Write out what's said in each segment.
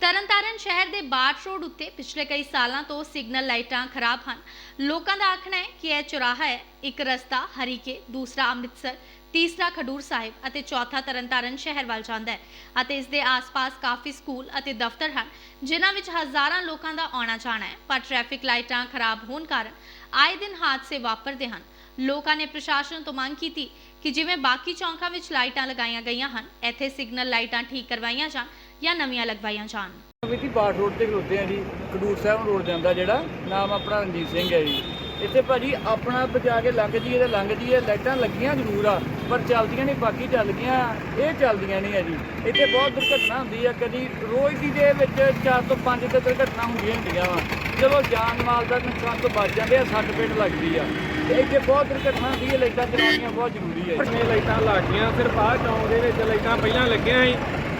ਤਰਨਤਾਰਨ ਸ਼ਹਿਰ ਦੇ ਬਾਟ ਰੋਡ ਉੱਤੇ ਪਿਛਲੇ ਕਈ ਸਾਲਾਂ ਤੋਂ ਸਿਗਨਲ ਲਾਈਟਾਂ ਖਰਾਬ ਹਨ। ਲੋਕਾਂ ਦਾ ਆਖਣਾ ਹੈ ਕਿ ਇਹ ਚੁਰਾਹਾ ਹੈ। ਇੱਕ ਰਸਤਾ, ਹਰੀਕੇ, ਦੂਸਰਾ ਅੰਮ੍ਰਿਤਸਰ, ਤੀਸਰਾ ਖਡੂਰ ਸਾਹਿਬ ਅਤੇ ਚੌਥਾ ਤਰਨਤਾਰਨ ਸ਼ਹਿਰ ਵੱਲ ਜਾਂਦਾ ਹੈ ਅਤੇ ਇਸ ਦੇ ਆਸ-ਪਾਸ ਕਾਫੀ ਸਕੂਲ ਅਤੇ ਦਫ਼ਤਰ ਹਨ, ਜਿਨ੍ਹਾਂ ਵਿੱਚ ਹਜ਼ਾਰਾਂ ਲੋਕਾਂ ਦਾ ਆਉਣਾ ਜਾਣਾ ਹੈ। ਪਰ ਟ੍ਰੈਫਿਕ ਲਾਈਟਾਂ ਖਰਾਬ ਹੋਣ ਕਾਰਨ ਆਏ ਦਿਨ ਹਾਦਸੇ ਵਾਪਰਦੇ ਹਨ। ਲੋਕਾਂ ਨੇ ਪ੍ਰਸ਼ਾਸਨ ਤੋਂ ਮੰਗ ਕੀਤੀ ਕਿ ਜਿਵੇਂ ਬਾਕੀ ਚੌਂਕਾਂ ਵਿੱਚ ਲਾਈਟਾਂ ਲਗਾਈਆਂ ਗਈਆਂ ਹਨ, ਇੱਥੇ ਸਿਗਨਲ ਲਾਈਟਾਂ ਠੀਕ ਕਰਵਾਈਆਂ ਜਾਣ ਜਾਂ ਨਵੀਆਂ ਲਗਵਾਈਆਂ ਜਾਣ? ਵੀ ਜੀ ਬਾਟ ਰੋਡ ਤੇ ਖਲੋਤੇ ਆ ਜੀ ਖਡੂਰ ਸਾਹਿਬ ਰੋਡ ਜਾਂਦਾ ਜਿਹੜਾ ਨਾਮ ਆਪਣਾ ਰਣਜੀਤ ਸਿੰਘ ਹੈ ਜੀ। ਇੱਥੇ ਭਾਜੀ ਆਪਣਾ ਬਚਾ ਕੇ ਲੰਘ ਜੀਏ ਤੇ ਲੰਘ ਜੀਏ ਲਾਈਟਾਂ ਲੱਗੀਆਂ ਜ਼ਰੂਰ ਆ ਪਰ ਚੱਲਦੀਆਂ ਨਹੀਂ ਬਾਕੀ ਚੱਲ ਗਈਆਂ ਇਹ ਚੱਲਦੀਆਂ ਨਹੀਂ ਆ ਜੀ। ਇੱਥੇ ਬਹੁਤ ਦੁਰਘਟਨਾ ਹੁੰਦੀ ਆ ਕਦੀ ਰੋਜ਼ ਦੀ ਦੇ ਵਿੱਚ 4 ਤੋਂ 5 ਤੇ ਦੁਰਘਟਨਾ ਹੁੰਦੀਆਂ ਹੁੰਦੀਆਂ ਵਾ। ਚਲੋ ਜਾਨ ਮਾਲ ਦਾ ਨੁਕਸਾਨ ਤੋਂ ਬਚ ਜਾਂਦੇ ਆ ਸੱਟ ਪੇਟ ਲੱਗਦੀ ਆ। ਇੱਥੇ ਬਹੁਤ ਦੁਰਘਟਨਾ ਹੁੰਦੀ ਹੈ ਲਾਈਟਾਂ ਚਲਾਉਣੀਆਂ ਬਹੁਤ ਜ਼ਰੂਰੀ ਹੈ ਨੇ ਲਾਈਟਾਂ ਲੱਗ ਗਈਆਂ ਸਿਰਫ ਆਹ ਚੌਂਕ ਦੇ ਵਿੱਚ ਲਾਈਟਾਂ ਪਹਿਲਾਂ ਲੱਗੀਆਂ ਸੀ।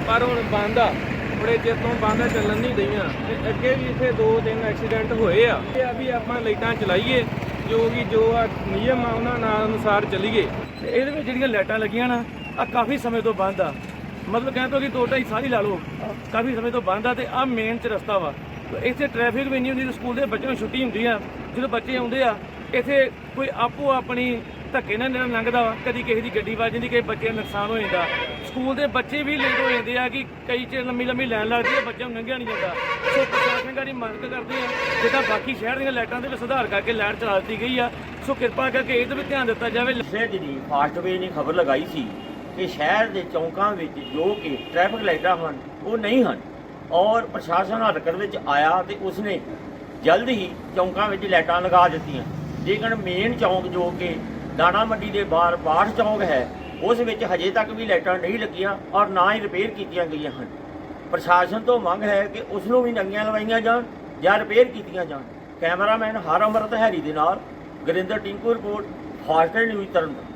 ਪਰ ਹੁਣ ਬੰਦ ਆ ਬੜੇ ਚਿਰ ਤੋਂ ਬੰਦ ਆ ਚੱਲਣ ਨਹੀਂ ਦਈਆਂ ਤੇ ਅੱਗੇ ਵੀ ਇੱਥੇ ਦੋ ਤਿੰਨ ਐਕਸੀਡੈਂਟ ਹੋਏ ਆ। ਇਹ ਆ ਵੀ ਆਪਾਂ ਲਾਈਟਾਂ ਚਲਾਈਏ, ਜੋ ਕਿ ਜੋ ਆ ਨਿਯਮ ਆ ਉਹਨਾਂ ਨਾਲ ਅਨੁਸਾਰ ਚੱਲੀਏ। ਤੇ ਇਹਦੇ ਵਿੱਚ ਜਿਹੜੀਆਂ ਲਾਈਟਾਂ ਲੱਗੀਆਂ ਨਾ ਆ ਕਾਫੀ ਸਮੇਂ ਤੋਂ ਬੰਦ ਆ। ਮਤਲਬ ਕਹਿੰਦੇ ਕਿ ਦੋ ਢਾਈ ਸਾਲ ਹੀ ਲਾ ਲਓ। ਕਾਫੀ ਸਮੇਂ ਤੋਂ ਬੰਦ ਆ ਤੇ ਆ ਮੇਨ ਚ ਰਸਤਾ ਵਾ। ਇੱਥੇ ਟ੍ਰੈਫਿਕ ਵੀ ਨਹੀਂ ਹੁੰਦੀ, ਤੇ ਸਕੂਲ ਦੇ ਬੱਚਿਆਂ ਨੂੰ ਛੁੱਟੀ ਹੁੰਦੀ ਆ। ਜਦੋਂ ਬੱਚੇ ਆਉਂਦੇ ਆ, ਇੱਥੇ ਕੋਈ ਆਪੋ ਆਪਣੀ ਧੱਕੇ ਨਾਲ ਜਿਹੜਾ ਲੰਘਦਾ ਵਾ, ਕਦੀ ਕਿਸੇ ਦੀ ਗੱਡੀ ਵੱਜ ਜਾਂਦੀ ਕਿਸੇ ਬੱਚੇ ਦਾ ਨੁਕਸਾਨ ਹੋ ਜਾਂਦਾ। ਸਕੂਲ ਦੇ ਬੱਚੇ ਵੀ ਲੇਟ ਹੋ ਜਾਂਦੇ ਆ ਕਿ ਕਈ ਚਿਰ ਲੰਮੀ ਲੰਮੀ ਲਾਈਨ ਲੱਗਦੀ ਹੈ ਬੱਚਿਆਂ ਨੂੰ ਲੰਘਿਆ ਨਹੀਂ ਜਾਂਦਾ। ਸੋ ਪ੍ਰਸ਼ਾਸਨ ਦਾ ਦੀ ਮੰਗ ਕਰਦੇ ਆ, ਜਿੱਦਾਂ ਬਾਕੀ ਸ਼ਹਿਰ ਦੀਆਂ ਲਾਈਟਾਂ ਦੇ ਵਿੱਚ ਸੁਧਾਰ ਕਰਕੇ ਲਾਈਟ ਚਲਾ ਦਿੱਤੀ ਗਈ ਆ। ਸੋ ਕਿਰਪਾ ਕਰਕੇ ਇਹਦੇ ਵੀ ਧਿਆਨ ਦਿੱਤਾ ਜਾਵੇ। ਸ਼ਹਿਰ ਦਿਨੀ ਫਾਸਟਵੇ ਨੇ ਖਬਰ ਲਗਾਈ ਸੀ ਕਿ ਸ਼ਹਿਰ ਦੇ ਚੌਂਕਾਂ ਵਿੱਚ ਜੋ ਕਿ ਟ੍ਰੈਫਿਕ ਲਾਈਟਾਂ ਹਨ, ਉਹ ਨਹੀਂ ਹਨ। ਔਰ ਪ੍ਰਸ਼ਾਸਨ ਹਰਕਤ ਵਿੱਚ ਆਇਆ ਤੇ ਉਸਨੇ ਜਲਦ ਹੀ ਚੌਂਕਾਂ ਵਿੱਚ ਲਾਈਟਾਂ ਲਗਾ ਦਿੱਤੀਆਂ। ਜੇਕਰ ਮੇਨ ਚੌਂਕ ਜੋ ਕਿ ਦਾਣਾ ਮੰਡੀ ਦੇ ਬਾਹਰ ਬਾਠ ਚੌਂਕ ਹੈ, ਉਸ ਵਿੱਚ ਹਜੇ ਤੱਕ ਵੀ ਲਾਈਟਾਂ ਨਹੀਂ ਲੱਗੀਆਂ ਔਰ ਨਾ ਹੀ ਰਿਪੇਅਰ ਕੀਤੀਆਂ ਗਈਆਂ ਹਨ। ਪ੍ਰਸ਼ਾਸਨ ਤੋਂ ਮੰਗ ਹੈ ਕਿ ਉਸ ਨੂੰ ਵੀ ਨਵੀਆਂ ਲਵਾਈਆਂ ਜਾਣ ਜਾਂ ਰਿਪੇਅਰ ਕੀਤੀਆਂ ਜਾਣ। ਕੈਮਰਾਮੈਨ ਹਰ ਅਮਰਤ ਹੈਰੀ ਦੇ ਨਾਲ Gurinder Tinku report, faster news Tarn Taran.